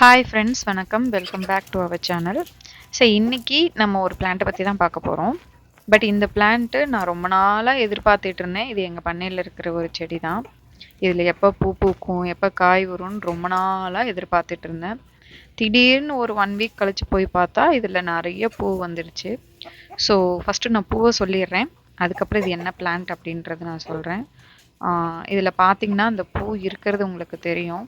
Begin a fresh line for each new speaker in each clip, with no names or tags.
Hi friends வணக்கம். Welcome back to our channel so இன்னைக்கு நம்ம ஒரு பிளான்ட்டை பற்றி தான் பார்க்க போகிறோம் பட் இந்த பிளான்ட்டு நான் ரொம்ப நாளாக எதிர்பார்த்துட்டு இருந்தேன். இது எங்கள் பண்ணையில் இருக்கிற ஒரு செடி தான். இதில் எப்போ பூ பூக்கும் எப்போ காய் வரும்னு ரொம்ப நாளாக எதிர்பார்த்துட்டு இருந்தேன். திடீர்னு ஒரு ஒன் வீக் கழித்து போய் பார்த்தா இதில் நிறைய பூ வந்துருச்சு. ஸோ ஃபஸ்ட்டு நான் பூவை சொல்லிடுறேன். அதுக்கப்புறம் இது என்ன பிளான்ட் அப்படின்றது நான் சொல்கிறேன் இதில் பார்த்தீங்கன்னா அந்த பூ இருக்கிறது உங்களுக்கு தெரியும்.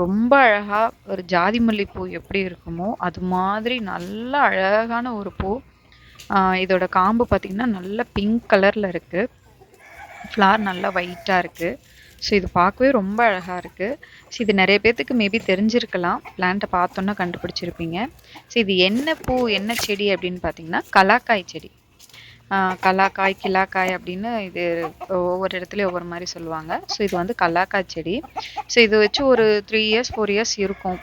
ரொம்ப அழகா ஒரு ஜாதி மல்லிப்பூ எப்படி இருக்குமோ அது மாதிரி நல்ல அழகான ஒரு பூ. இதோட காம்பு பார்த்தீங்கன்னா நல்ல பிங்க் கலரில் இருக்குது ஃப்ளார் நல்லா ஒயிட்டாக இருக்குது ஸோ இது பார்க்கவே ரொம்ப அழகாக இருக்குது ஸோ இது நிறைய பேர்த்துக்கு மேபி தெரிஞ்சிருக்கலாம். பிளான்ட்டை பார்த்தோன்னா கண்டுபிடிச்சிருப்பீங்க. ஸோ இது என்ன பூ என்ன செடி அப்படின்னு பார்த்தீங்கன்னா கலாக்காய் செடி. கல்லாக்காய் கலாக்காய் கிலாக்காய் அப்படின்னு இது ஒவ்வொரு இடத்துலையும் ஒவ்வொரு மாதிரி சொல்லுவாங்க. ஸோ இது வந்து கலாக்காய் செடி. ஸோ இது வச்சு ஒரு த்ரீ இயர்ஸ் ஃபோர் இயர்ஸ் இருக்கும்.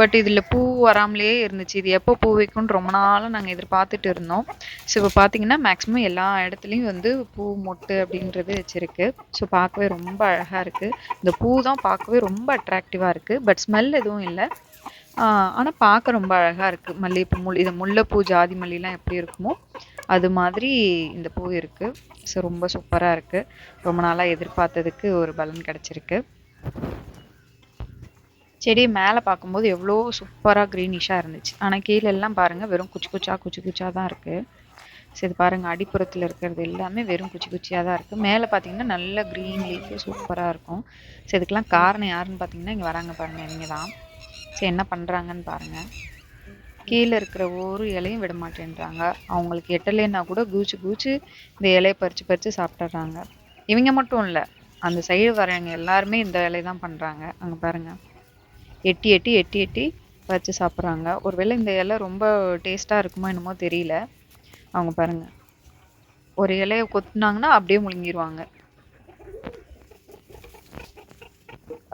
பட் இதில் பூ வராமலேயே இருந்துச்சு. இது எப்போ பூ வைக்கும்னு ரொம்ப நாளாக நாங்கள் எதிர்பார்த்துட்டு இருந்தோம். ஸோ இப்போ பார்த்தீங்கன்னா மேக்ஸிமம் எல்லா இடத்துலையும் வந்து பூ மொட்டு அப்படின்றது வச்சுருக்கு. ஸோ பார்க்கவே ரொம்ப அழகாக இருக்குது இந்த பூ தான் பார்க்கவே ரொம்ப அட்ராக்டிவாக இருக்குது பட் ஸ்மெல் எதுவும் இல்லை. ஆனால் பார்க்க ரொம்ப அழகாக இருக்குது மல்லிகைப்பூ முள் இது முல்லைப்பூ ஜாதி மல்லிலாம் எப்படி இருக்குமோ அது மாதிரி இந்த பூ இருக்குது ஸோ ரொம்ப சூப்பராக இருக்குது ரொம்ப நாளாக எதிர்பார்த்ததுக்கு ஒரு பலன் கிடச்சிருக்கு. செடி மேலே பார்க்கும்போது எவ்வளோ சூப்பராக க்ரீனிஷாக இருந்துச்சு. ஆனால் கீழே எல்லாம் பாருங்கள் வெறும் குச்சி குச்சா குச்சி குச்சா தான் இருக்குது ஸோ இது பாருங்கள் அடிப்புறத்தில் இருக்கிறது எல்லாமே வெறும் குச்சி குச்சியாக தான் இருக்குது மேலே பார்த்தீங்கன்னா நல்ல க்ரீன் லீஃப் சூப்பராக இருக்கும். ஸோ இதுக்கெலாம் காரணம் யாருன்னு பார்த்தீங்கன்னா இங்கே வராங்க பாருங்கள் இவங்க தான் ஸோ என்ன பண்ணுறாங்கன்னு பாருங்கள் கீழே இருக்கிற ஒரு இலையும் விட மாட்டேன்றாங்க. அவங்களுக்கு எட்டலைன்னா கூட கூச்சு கூச்சு இந்த இலையை பறித்து பறித்து சாப்பிட்றாங்க இவங்க மட்டும் இல்லை அந்த சைடு வரவங்க எல்லாருமே இந்த வேலையை தான் பண்ணுறாங்க அங்கே பாருங்கள் எட்டி எட்டி எட்டி எட்டி பறித்து சாப்பிட்றாங்க. ஒருவேளை இந்த இலை ரொம்ப டேஸ்ட்டாக இருக்குமோ என்னமோ தெரியல. அவங்க பாருங்கள் ஒரு இலையை கொத்துனாங்கன்னா அப்படியே முழுங்கிடுவாங்க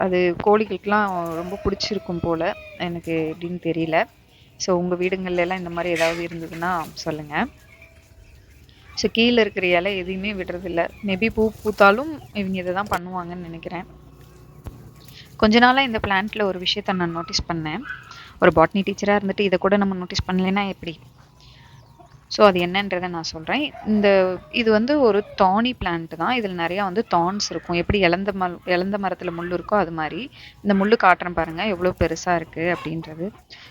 அது கோழிகளுக்கெலாம் ரொம்ப பிடிச்சிருக்கும் போல். எனக்கு எப்படின்னு தெரியல. ஸோ உங்கள் வீடுங்கள்லாம் இந்த மாதிரி ஏதாவது இருந்ததுன்னா சொல்லுங்கள் ஸோ கீழே இருக்கிற இலை எதையுமே விடுறதில்ல. மேபி பூ பூத்தாலும் இவங்க இதை தான் பண்ணுவாங்கன்னு நினைக்கிறேன். கொஞ்ச நாளாக இந்த பிளான்ட்டில் ஒரு விஷயத்த நான் நோட்டீஸ் பண்ணேன். ஒரு பாட்னி டீச்சராக இருந்துட்டு இதை கூட நம்ம நோட்டீஸ் பண்ணலைன்னா எப்படி? ஸோ அது என்னன்றதை நான் சொல்கிறேன் இந்த இது வந்து ஒரு தானி பிளான்ட் தான். இதில் நிறையா வந்து தான்ஸ் இருக்கும். எப்படி இழந்த மல் இழந்த மரத்தில் முள் இருக்கோ அது மாதிரி இந்த முள் காட்டுறேன் பாருங்கள் எவ்வளோ பெருசாக இருக்குது அப்படின்றது.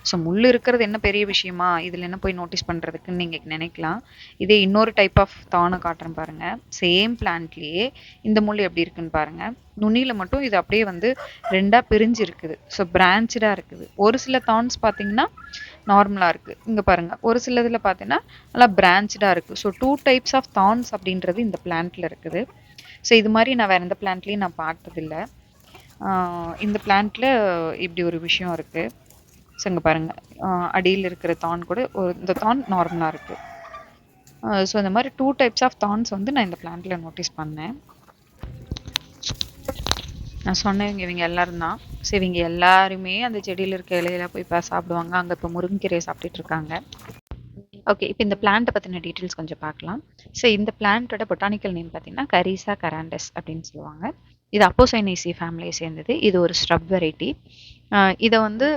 ஸோ முள் இருக்கிறது என்ன பெரிய விஷயமா? இதில் என்ன போய் நோட்டீஸ் பண்ணுறதுக்குன்னு நீங்கள் நினைக்கலாம். இதே இன்னொரு டைப் ஆஃப் தானை காட்டுறேன் பாருங்கள் சேம் பிளான்ட்லேயே இந்த முள் எப்படி இருக்குன்னு பாருங்கள் நுனியில் மட்டும் இது அப்படியே வந்து ரெண்டாக பிரிஞ்சு இருக்குது ஸோ பிரான்ச்சாக இருக்குது. ஒரு சில தான்ஸ் பார்த்தீங்கன்னா நார்மலாக இருக்குது இங்கே பாருங்கள் ஒரு சில இதில் பார்த்தீங்கன்னா நல்லா பிரான்ச்சாக இருக்குது so two types of thorns அப்படின்றது இந்த பிளான்ட்டில் இருக்குது. ஸோ இது மாதிரி நான் வேறு எந்த பிளான்ட்லேயும் நான் பார்த்ததில்ல. இந்த பிளான்ட்டில் இப்படி ஒரு விஷயம் இருக்குது ஸோ இங்கே பாருங்கள் அடியில் இருக்கிற தான் கூட ஒரு இந்த தான் நார்மலாக இருக்குது ஸோ இந்த மாதிரி டூ டைப்ஸ் ஆஃப் தான்ஸ் வந்து நான் இந்த பிளான்ட்டில் நோட்டீஸ் பண்ணேன். நான் சொன்னவங்க இவங்க எல்லாரும் தான். ஸோ இவங்க எல்லாருமே அந்த செடியில் இருக்க இலையில போய் இப்போ சாப்பிடுவாங்க. அங்கே இப்போ முருங்கைக்கீரையை சாப்பிட்டுட்டு இருக்காங்க. ஓகே இப்போ இந்த பிளான்ட்டை பற்றின டீட்டெயில்ஸ் கொஞ்சம் பார்க்கலாம். ஸோ இந்த பிளான்ட்டோட பொட்டானிக்கல் நேம் பார்த்தீங்கன்னா கரீசா கராண்டஸ் அப்படின்னு சொல்லுவாங்க. இது அப்போசைனேசி ஃபேமிலியை சேர்ந்தது. இது ஒரு ஸ்ட்ரப் வெரைட்டி இதை வந்து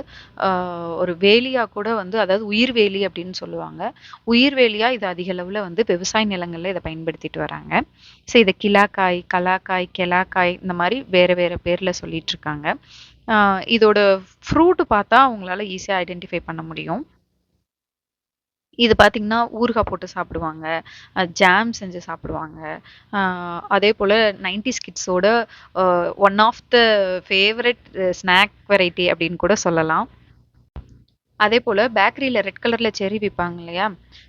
ஒரு வேலியாக கூட வந்து அதாவது உயிர் வேலி அப்படின்னு சொல்லுவாங்க. உயிர் வேலியாக இது அதிக அளவில் வந்து விவசாய நிலங்களில் இதை பயன்படுத்திட்டு வராங்க. ஸோ இதை கிலாக்காய் கலாக்காய் கெலாக்காய் இந்த மாதிரி வேறு வேறு பேரில் சொல்லிட்டு இருக்காங்க. இதோட ஃப்ரூட்டு பார்த்தா அவங்களால ஈஸியாக ஐடென்டிஃபை பண்ண முடியும். இது பார்த்திங்கன்னா ஊறுகாய் போட்டு சாப்பிடுவாங்க. ஜாம் செஞ்சு சாப்பிடுவாங்க. அதே போல் nineties கிட்ஸோட one of the favourite snack variety அப்படின்னு கூட சொல்லலாம். அதே போல் பேக்கரியில் ரெட் கலரில் செரி விற்பாங்க இல்லையா?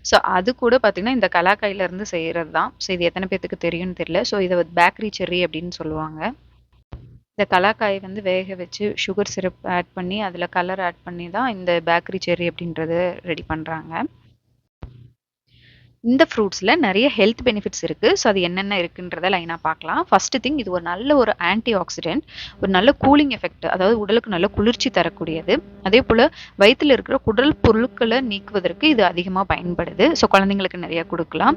ஸோ அது கூட பார்த்திங்கன்னா இந்த கலாக்காயிலேருந்து செய்கிறது தான் ஸோ இது எத்தனை பேர்த்துக்கு தெரியும்னு தெரியல. ஸோ இதை பேக்கரி செரி அப்படின்னு சொல்லுவாங்க. இந்த கலாக்காயை வந்து வேக வச்சு சுகர் சிரப் ஆட் பண்ணி அதில் கலர் ஆட் பண்ணி தான் இந்த பேக்கரி செரி அப்படின்றத ரெடி பண்ணுறாங்க இந்த ஃப்ரூட்ஸில் நிறைய ஹெல்த் பெனிஃபிட்ஸ் இருக்குது ஸோ அது என்னென்ன இருக்குன்றத லைனாக பார்க்கலாம். ஃபஸ்ட்டு திங் இது ஒரு நல்ல ஒரு ஆன்டி ஆக்சிடென்ட் ஒரு நல்ல கூலிங் எஃபெக்ட் அதாவது உடலுக்கு நல்ல குளிர்ச்சி தரக்கூடியது. அதே போல் வயிற்றில் இருக்கிற குடல் பொருட்களை நீக்குவதற்கு இது அதிகமாக பயன்படுது. ஸோ குழந்தைங்களுக்கு நிறைய கொடுக்கலாம்.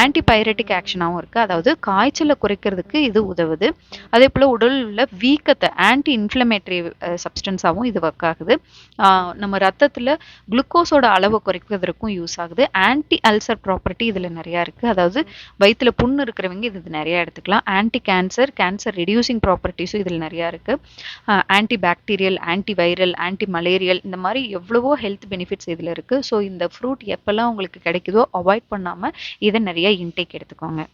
ஆன்டி பைரட்டிக் ஆக்ஷனாகவும் இருக்குது அதாவது காய்ச்சலை குறைக்கிறதுக்கு இது உதவுது. அதே போல் உடலில் உள்ள வீக்கத்தை ஆன்டி இன்ஃப்ளமேட்டரி சப்ஸ்டன்ஸாகவும் இது ஒர்க் ஆகுது. நம்ம ரத்தத்தில் குளுக்கோஸோட அளவை குறைக்கிறதுக்கும் யூஸ் ஆகுது. ஆன்டி அல்சர் ப்ராப்பர்ட்டி இதில் நிறையா இருக்குது அதாவது வயிற்றுல புண்ணு இருக்கிறவங்க இது நிறையா எடுத்துக்கலாம். ஆன்டி கேன்சர் கேன்சர் ரெடியூசிங் ப்ராப்பர்ட்டிஸும் இதில் நிறையா இருக்குது anti bacterial anti viral anti malarial இந்த மாதிரி எவ்வளவோ ஹெல்த் பெனிஃபிட்ஸ் இதில் இருக்குது ஸோ இந்த ஃப்ரூட் எப்போல்லாம் உங்களுக்கு கிடைக்குதோ அவாய்ட் பண்ணாமல் இதை நிறையா இன்டேக் எடுத்துக்கோங்க.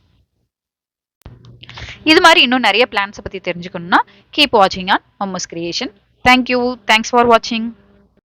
இது மாதிரி இன்னும் நிறைய பிளான்ஸை பற்றி தெரிஞ்சுக்கணும்னா கீப் வாட்சிங் on மம்மஸ் creation thank you thanks for வாட்சிங்